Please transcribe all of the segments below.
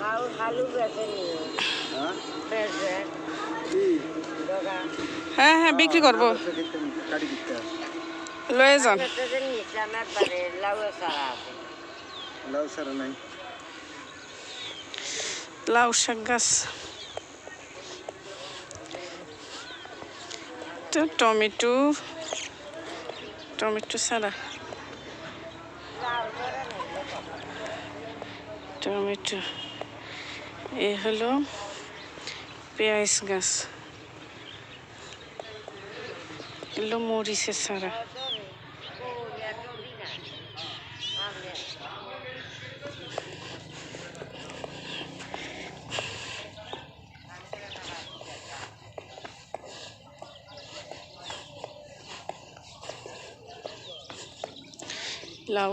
লাউ আলু বেঁচে নিয়ে হ্যাঁ? বেঁচে হ্যাঁ হ্যাঁ বিক্রি করব। দিতে হবে। লয়ে যান। লাউ সারা সারা শাক গাছ। তো টমেটো টমেটো ছাড়া টমেটো। এ হলো পেঁয়াজ গাছ এগুলো মরিচের ছাড়া লাউ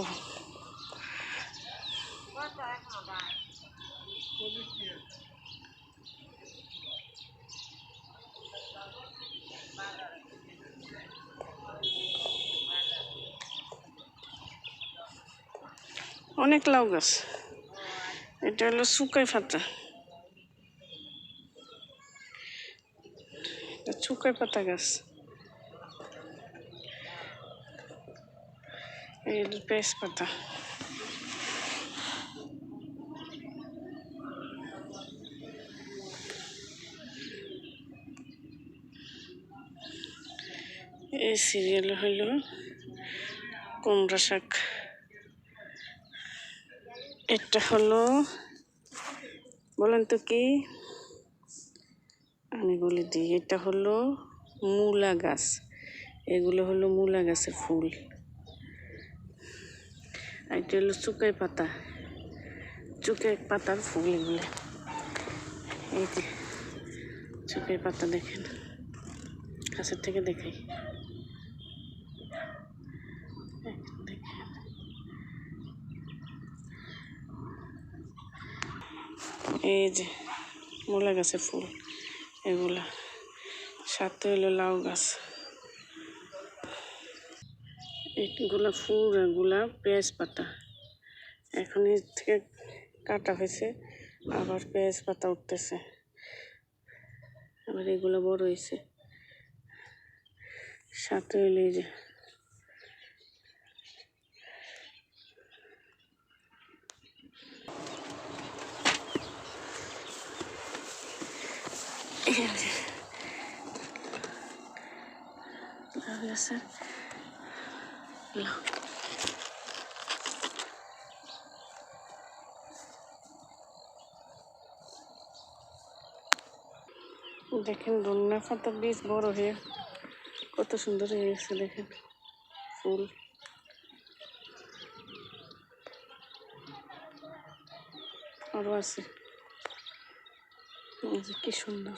অনেক লাউ গাছ। এটা হলো শুকাই পাতা। শুকাই পাতা গাছ। এই পাতা। এই সিরিয়াল হলো কুমড়া শাক। এটা হলো, বলেন তো কি? আমি বলে দিই, এটা হলো মূলা গাছ। এগুলো হলো মূলা গাছের ফুল। আর এটা হলো চুকাই পাতা। চুকাই পাতার ফুল এগুলো। এই যে চুকাই পাতা দেখেন। কাছের থেকে দেখাই। এই যে, মূলা গাছের ফুল, এগুলা। সাথে হলো লাউ গাছ। এইগুলা ফুল, এগুলা পেঁয়াজ পাতা। এখন এর থেকে কাটা হয়েছে, আবার পেঁয়াজ পাতা উঠতেছে। আবার এগুলো বড় হয়েছে। সাথে হইল যে যে লাউ গাছের লাউ দেখেন ধন্যা পাতা বীজ বড় হয়ে, কত সুন্দর হয়ে গেছে, দেখেন, ফুল। আরও আছে। কি সুন্দর।